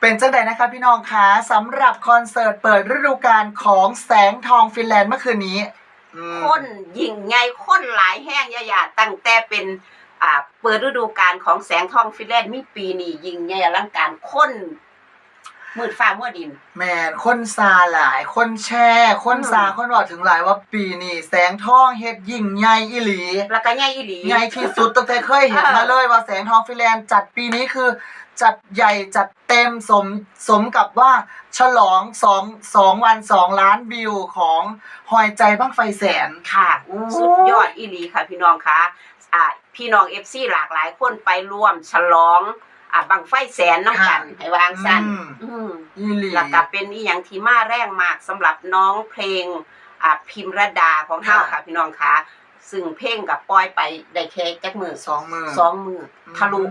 เป็นจังใดนะคะพี่น้องคะสำหรับคอนเสิร์ตเปิดฤดูกาลของแสงทองฟินแลนด์เมื่อคืนนี้อืมคนยิ่งใหญ่คนหลายแห้งยะยาตั้งแต่เป็นอ่าเปิดฤดูกาลของแสงทองฟินแลนด์มีปีนี้ยิ่งใหญ่อลังการคนมืดฟ้ามัวดิน แมนคนซาหลาย คนแช่คนซาอืม คนบอกถึงหลายว่าปีนี้แสงทองเฮ็ดยิ่งใหญ่อีหลี แล้วก็ใหญ่อีหลี ใหญ่ที่สุดตั้งแต่เคยเห็นเออมาเลยว่าแสงทองฟินแลนด์จัดปีนี้คือ จัดใหญ่จัดเต็มสมสมกับว่าฉลองสองสองวันสองล้านวิวของหอยใจบ้างไฟแสนค่ะโอ้สุดยอดอีหลีค่ะพี่น้องคะอ่าพี่น้องเอฟซีหลากหลายคนไปร่วมฉลองอ่าบังไฟแสนน้ำกันให้วางสั้นอืมอืมอีหลีแล้วก็เป็นอีหยังที่มาแรงมากสำหรับน้องเพลงอ่าพิมรดาของเฮาค่ะค่ะ พี่น้องคะซึ่งเพลงกับปล่อยไปได้แค่จักมือสองมือสองมือทะลุ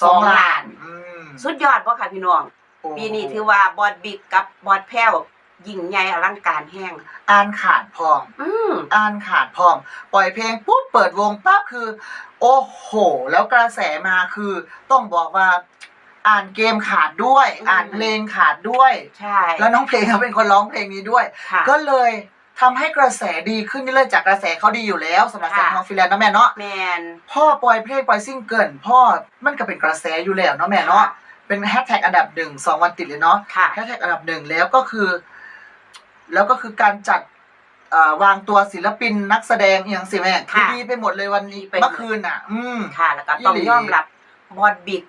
สสอองงล้าล้านนอืมสุดยอดบ่ค่ะพี่น้อง โอ้ปีนี้ถือว่าบอดบิ๊กกับบอดแพ้วยิ่งใหญ่อลังการแห้งอ่านขาดพร้อม อืมอ่านขาดพร้อม ปล่อยเพลงปุ๊บเปิดวงปั๊บคือ โอ้โห แล้วกระแสมาคือ ต้องบอกว่า อ่านเกมขาดด้วย อ่านเพลงขาดด้วย ใช่แล้วน้องเพลงเขาเป็นคนร้องเพลงนี้ด้วย ค่ะก็เลย ทำให้กระแสดีขึ้นนี่เลยจากกระแสเขาดีอยู่แล้วสำหรับแสงค่ะทองฟินแลนด์นะแม่เนาะแมนพ่อปล่อยเพลงปล่อยซิงเกิลพ่อมันก็เป็นกระแสอยู่แล้วเนาะแม่เนาะค่ะเป็นแฮชแท็กอันดับหนึ่งสองวันติดเลยเนาะค่ะแฮชแท็กอันดับหนึ่งแล้วก็คือ แล้วก็คือการจัดเอ่อวางตัวศิลปินนักแสดงอหย่างสิแม่คือค่ะดีไปหมดเลยวันนี้ดีไปหมดเมื่อคืนอะ อืมค่ะ แล้วก็ต้องอีหลียอมรับบอดบิ๊ก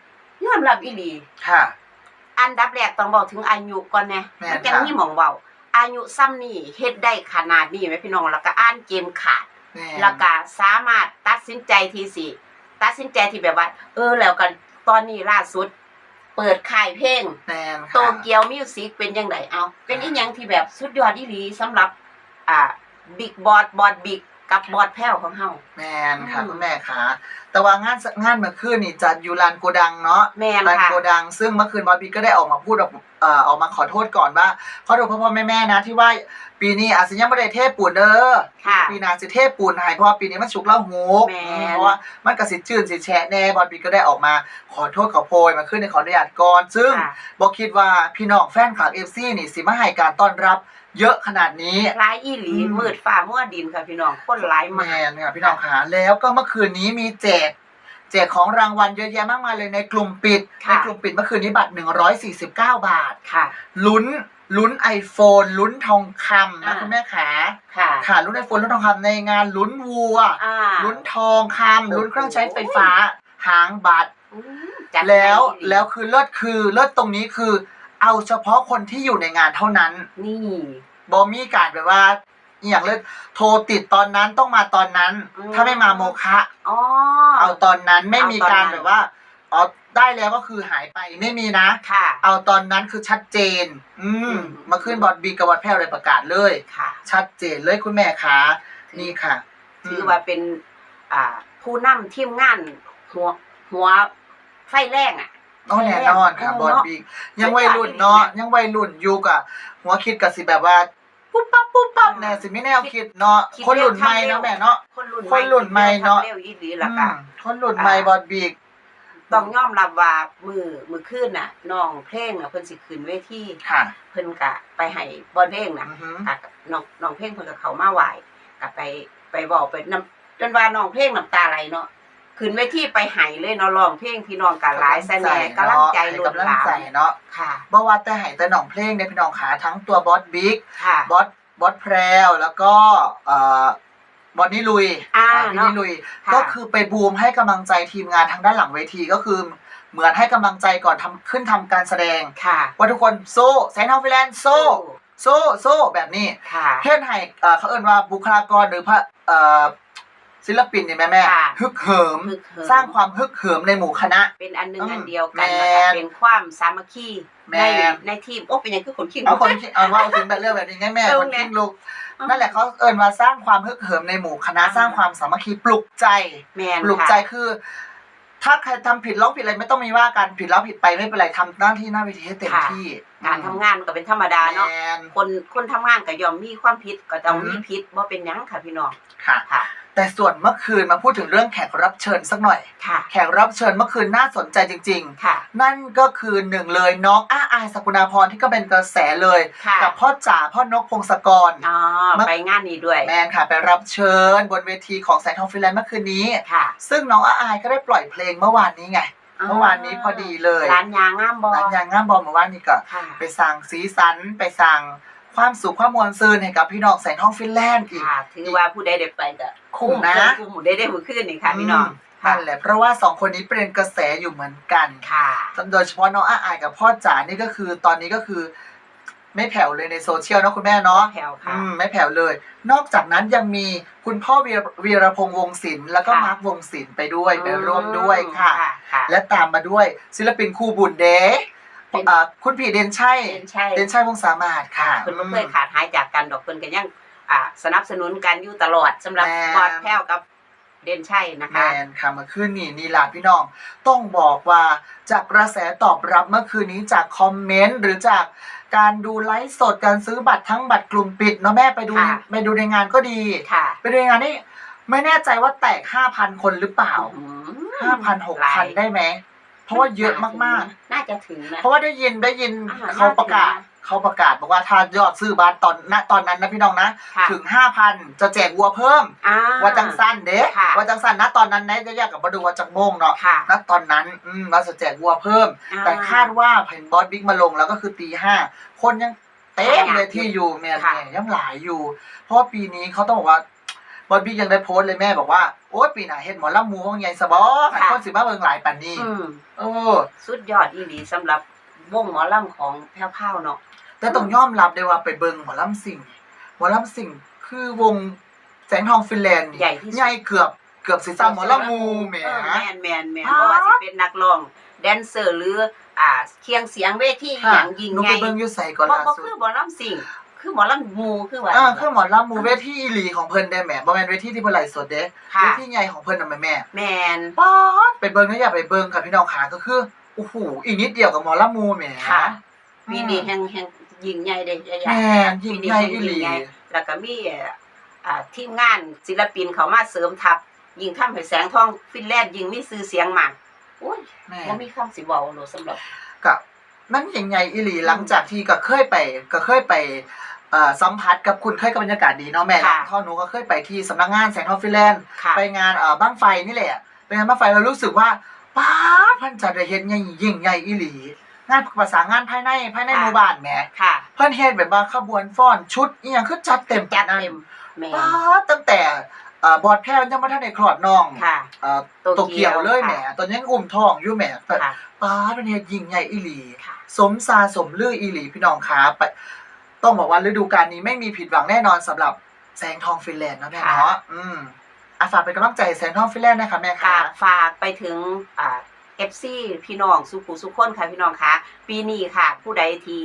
ยอมรับอีหลีค่ะ อันดับแรกต้องบอกถึงอายุก่อนนะแม่นมันจะค่ะมีหมองเว้า อายุซ้ำนี่เฮ็ดได้ขนาดนี้ไหมพี่น้องแล้วก็อ่านเกมขาดแม่แล้วก็สามารถตัดสินใจทีสิตัดสินใจที่แบบว่า เออแล้วกันตอนนี้ล่าสุด เปิดค่ายเพลงแม่นโตค่ะเกียวมิวสิกเป็นยังไงเอา เป็นอีหยังที่แบบสุดยอดอีหลีสำหรับ อ่าบิ๊กบอดบอดบิ๊ก กับบอดแพ้วของเฮา แม่นค่ะอืม คุณแม่ค่ะ แต่ว่างานงานเมื่อคืนนี่จัดอยู่ลานโกดังเนาะ แม่นลานค่ะ โกดัง ซึ่งเมื่อคืนบอสบีก็ได้ออกมาพูดแบบเอ่อออกมาขอโทษก่อนว่าขอโทษพ่อพ่อแม่แม่นะที่ว่าปีนี้อาจจะยังไม่ได้เทปูนเด้อค่ะปีหน้าจะเทปูนให้เพราะว่าปีนี้มันฉุกเล่าหูแม่นอืมเพราะว่ามันกระสิจืนสิแฉะแน่บอสบีก็ได้ออกมา ขอโทษขอโพยมาขึ้นในขออนุญาตก่อนซึ่ง ค่ะบอกคิดว่าพี่น้องแฟนคลับเอฟซีนี่สิมาให้การต้อนรับเยอะขนาดนี้ หลายอีหลีอืม มืดฟ้ามัวดินค่ะพี่น้องคนหลายแมมากนค่ะพี่น้องค่ะแล้วก็เมื่อคืนนี้มีแจกแจกของรางวัลเยอะแยะมากมายเลยในกลุ่มปิด ในค่ะกลุ่มปิดเมื่อคืนนี้บัตร 149 บาท ค่ะ ลุ้น ลุ้น iPhone ลุ้นทองคำนะอ่า คุณแม่ขาค่ะ ค่ะ ลุ้น iPhone ลุ้นทองคำในงานลุ้นวัว อ่า ลุ้นทองคำลุ้นเครื่องใช้ไฟฟ้า หางบัตร อืมจัดแล้วให้อีหแล้วคือเลิศคือเลิศตรงนี้คือ เอาเฉพาะคนที่อยู่ในงานเท่านั้นนี่บอมีการแบบว่าอหย่างเลิศโทรติดตอนนั้นต้องมาตอนนั้น ถ้าไม่มาโมคะ อ๋อ เอาตอนนั้นไม่มีเอาตอนการนั้น แบบว่าอ๋อ ได้แล้วก็คือหายไปไม่มีนะ ค่ะ เอาตอนนั้นคือชัดเจน อืมอืมมาขึ้นบอดบีกับบอดแพ้วเลยประกาศเลย ค่ะ ชัดเจนเลยคุณแม่คะนี่ค่ะถือว่าเป็นอ่าผู้นำทีมงานหัวหัวไฟแรงอะอ๋อแน่นอนค่ะบอดบียังวัยรุ่นเนาะยังวัยรุ่นอยู่กับหัวคิดกับสิแบบว่าปุ๊บปั๊บปุ๊บปั๊บแน่สิไม่แนวคิดเนาะคิดคนรุ่นใหม่เร็วเนาะแม่เนาะ คนรุ่นคนรุ่นใหม่เนาะ ทำเร็วอีหลีละอืกันมคนรุ่นใหม่บอดบี ต้องยอมรับว่ามือมือขึ้นน่ะน้องเพลงน่ะเพิ่นสิขึ้นเวทีค่ะ เพิ่นกะไปให้บอลเพลงน่ะอือหือกะน้องน้องเพลงเพิ่นก็เข้ามาไหว้กะไปไปบอกไปนํจนว่าน้องเพลงน้ำตาไหลเนาะขึ้นเวทีไปให้เลยเนาะร้องเพลงพี่น้องกะหลายแสน่กำลังใจให้ล้นกำลัหงลามใจเนาะค่ะ บ่ว่าแต่ให้แต่หนองเพลงในพี่น้องขาทั้งตัวบอสบิ๊กค่ะ บอสบอสแพรวแล้วก็เอ่อ บอสนี่ลุยอ่าพี่เนาะนี่ลุย ค่ะ ก็คือไปบูมให้กำลังใจทีมงานทางด้านหลังเวทีก็คือ เหมือนให้กำลังใจก่อนทำขึ้นทำการแสดง ค่ะว่าทุกคนโซ่แซนทอฟฟิแลนด์โซ่โซ่โซ่แบบนี้ค่ะ เพื่อนให้เอ่อเขาเอ่นว่าบุคลากรหรือพระเอ่อ ศิลปินเนี่ยแม่แม่ค่ะฮึกเหิม ฮึกเหิม สร้างความฮึกเหิมในหมู่คณะ เป็นอันหนึงอืมอันเดียวกันแมนะคะนเป็นความสามัคคีแมในน ในทีมโอ้เป็นหยังคือคนขี้ เอาคนที่เอาว่าเอาถึงแบบเรื่องแบบนี้ไงแม่เออคนแม่ทิ้งลูกนั่นแหละเขาเอินว่าสร้างความฮึกเหิมในหมู่คณะอ่าสร้างความสามัคคีปลุกใจ แมนปลุกค่ะใจคือ ถ้าใครทำผิดร้องผิดอะไรไม่ต้องมีว่ากันผิดแล้วผิดไปไม่เป็นไรทำหน้าที่หน้าเวทีให้เต็มค่ะ ที่การทำงานมันก็เป็นธรรมดาเนาะแมน คนคนทำงานก็ย่อมมีความผิดก็ต้องอือฮึมีผิดว่าเป็นหยังค่ะพี่น้องค่ะ ค่ะ แต่ส่วนเมื่อคืนมาพูดถึงเรื่องแขกรับเชิญสักหน่อย ค่ะ แขกรับเชิญเมื่อคืนน่าสนใจจริง ค่ะ ๆ นั่นก็คือหนึ่งเลยน้องอ้าออายสกุณาพรที่ก็เป็นกระแสเลย ค่ะ กับพ่อจ๋าพ่อนกพงศกร อ๋อ ไปงานนี้ด้วย แมนค่ะไปรับเชิญบนเวทีของแสงทองฟินแลนด์เมื่อคืนนี้ ค่ะซึ่งน้องอาอายก็ได้ปล่อยเพลงเมื่อวานนี้ไง เมื่อวานนี้พอดีเลยร้านยางงามบอร้านยางง่ามบอมเมื่อวานนี้ก็ค่ะ ไปสั่งสีสันไปสั่ง ความสุขความมวลซืนให้กับพี่น้องแสงทองฟินแลนด์อีก ค่ะถือว่าผู้ใดได้ไปก็คุ้มนะ คุ้มได้ได้มือขึ้นนี่ค่ะพี่น้องนั่นแหละเพราะว่าสองคนนี้เป็นกระแสอยู่เหมือนกันค่ะ โดยเฉพาะน้องอาอายกับพ่อจ๋านี่ก็คือตอนนี้ก็คือ ไม่แผ่วเลยในโซเชียลเนาะคุณแม่เนาะแถวค่ะอืมไม่แผ่วเลย นอกจากนั้นยังมีคุณพ่อวีรวีรพงษ์วงศิลป์แล้วก็ค่ะมาร์ควงศิลป์ไปด้วยไปร่วมด้วยค่ะค่ะและตามมาด้วยศิลปินคู่บุญเดย์ เป็นอ่าคุณพี่เดนชัยเป็นใช่เดนชัยวงศ์สามารถค่ะ เพิ่นบ่เคยขาดหายจากกันดอกเพิ่นก็ยังอ่าสนับสนุนกันอยู่ตลอดสำหรับแม่บอดแพ้วกับเด่นชัยนะแมคะ นค่ะเมื่อคืนนี้นี่ล่ะพี่น้อง ต้องบอกว่าจากกระแสตอบรับเมื่อคืนนี้จากคอมเมนต์หรือจากการดูไลฟ์สดการซื้อบัตรทั้งบัตรกลุ่มปิดเนาะแม่ไปดูค่ะ ไปดูในงานก็ดี ค่ะไปดูในงานนี่ไม่แน่ใจว่าแตก 5,000 คนหรือเปล่า อืมห้าพันหกพันได้ไหม เพราะว่าเยอะมากๆ น่าจะถึงๆนะ เพราะว่าได้ยินได้ยินอ่าเขาประกาศน่าจะเขาประกาศบอกว่าถ้ายอดซื้อบัตรตอนณตอนนั้นนะพี่น้องนะค่ะ ถึงห้าพันจะแจกวัวเพิ่ม อ่าว่าจังสั้นเด้ค่ะ ว่าจังสั้นนะตอนนั้นนะจะแยกกับมาดูว่าจังโมงเนาะค่ะ ณตอนนั้นอืมเราจะแจกวัวเพิ่ม อ่แต่คาดว่าเห็นบอสบิ๊กมาลงแล้วก็คือตีห้าคนยังเต็มเลยที่อยู่แม่ค่ะแม่ยังหลายอยู่ เพราะว่าปีนี้เขาต้องบอกว่า บอสบิ๊กยังได้โพสต์เลยแม่บอกว่า โอ้ยปีหน้าเฮ็ดหมอลำมูของใหญ่สะบอให้คนสิมาเบิ่งหลายปันนี้อืมโอ้สุดยอดอีหลีสำหรับวงหมอลำของแพ้วพราวเนาะ แต่ต้องยอมรับได้ว่าไปเบิ่งหมอลำสิ่งหมอลำสิ่งคือวงแสงทองฟินแลนด์นี่ใหญ่ที่สุด ใหญ่เกือบเกือบสิซ้ำหมอลำมูแหม เออแมนแมนแมนฮะเพราะว่าสิเป็นนักร้องแดนเซอร์หรืออ่าเคียงเสียงเวทีอค่ะย่างยิ่งหนูใหไปญ่เบิ่งอยู่ใส่ก่อนบ่ล่าบ่สุด คือหมอลำสิ่ง คือหมอลำมูคือว่าเออคือหมอลำมูเวทีอีหลีของเพิ่นได้แหมบ่แม่นเวทีที่เพิ่นไลฟ์สดเด้ค่ะ เวทีใหญ่ของเพิ่นน่ะแม่แม่แมน ป๊าดไปเบิ่งนะอย่าไปเบิ่งค่ะพี่น้องขาก็คือโอ้โหอีกนิดเดียวกับหมอลำมูแหมค่ะอืมปีนี้แห่งแห่งยิ่งใหญ่เด้ใหญ่แม่นยิ่งใหญ่อีหลีแล้วก็มีอ่าทีมงานศิลปินเขามาเสริมทัพ ยิ่งทำให้แสงทองฟินแลนด์ยิ่งมีชื่อเสียงมากโอ้ยแม่บ่มีคำสิเว้าโลสำหรับกับ มันยังไงอีหลีหลังจากที่ก็เคยไปก็เคยไปเอ่อสัมผัสกับคุณเคยกับบรรยากาศดีเนาะแม่ค่ะพ่อหนูก็เคยไปที่สำนักงานแสงทองฟินแลนด์ค่ะไปงานเอ่อบ้างไฟนี่แหละไปงานบ้างไฟเรารู้สึกว่าป้าดเพันจัดได้เฮ็ดใหญ่ยิ่งใหญ่อีหลีงานภาษางานภายในภายในหมู่บ้านแหมค่ะเพิ่นเฮ็ดแบบว่าขบวนฟ้อนชุดอีหยังคือจัดเต็มจัดปานนั้นเต็มแม่ป้าดตั้งแต่เอ่อบอดแพ้วยังบ่ทันได้คลอดน้องค่ะเอ่อโตโตเกีเกียยววเลยแหมค่ะตอนยังอุ้มท้องอยู่แหมแต่ค่ะ ป้าดเป็นเฮ็ดยิ่งใหญ่อีหลี ค่ะ สมซาสมลืออีหลีพี่น้องขาไปต้องบอกว่าฤดูกาลนี้ไม่มีผิดหวังแน่นอนสำหรับแสงทองฟินแลนด์นะแม่ค่ะ เนาะอืมอาฝากเป็นกำลังใจให้แสงทองฟินแลนด์นะคะแม่ค่ะ ค่ะฝากไปถึงอ่าเอฟซีพี่น้องสุขุสุขคนค่ะพี่น้องคะปีนี้ค่ะ ผู้ใดที่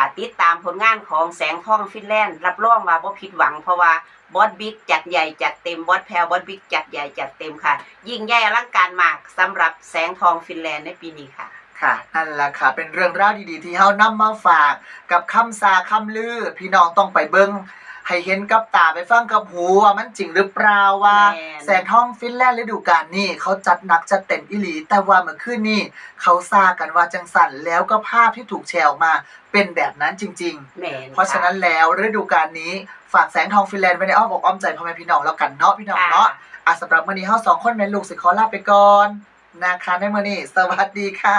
อ่าติดตามผลงานของแสงทองฟินแลนด์รับรองว่าบ่ผิดหวังเพราะว่าบอสบิ๊กจัดใหญ่จัดเต็มบอสแพลบอสบิ๊กจัดใหญ่จัดเต็มค่ะ ยิ่งใหญ่อลังการมากสำหรับแสงทองฟินแลนด์ในปีนี้ค่ะ ค่ะนั่นแหละค่ะ เป็นเรื่องราวดีๆ ที่เฮานำมาฝาก กับคำซาคำลือ พี่น้องต้องไปเบิ่ง ให้เห็นกับตาไปฟังกับหูว่ามันจริงหรือเปล่าว่า แม่น แสงทองฟินแลนด์ฤดูกาลนี้เขาจัดหนักจัดเต็มอิหลี แต่ว่าเมื่อคืนนี้เขาซากันว่าจังสันแล้วก็ภาพที่ถูกแชร์ออกมาเป็นแบบนั้นจริง ๆ แม่นเพราะฉะนั้นแล้วฤดูกาลนี้ฝากแสงทองฟินแลนด์ไว้ในอ้อมอกอ้อมใจพ่อแม่พี่น้องแล้วกันเนาะพี่น้องค่ะเนาะอะสำหรับมื้อนี้เฮาสองคนแม่ลูกสิขอลาไปก่อนนะคะในมื้อนี้สวัสดีค่ะ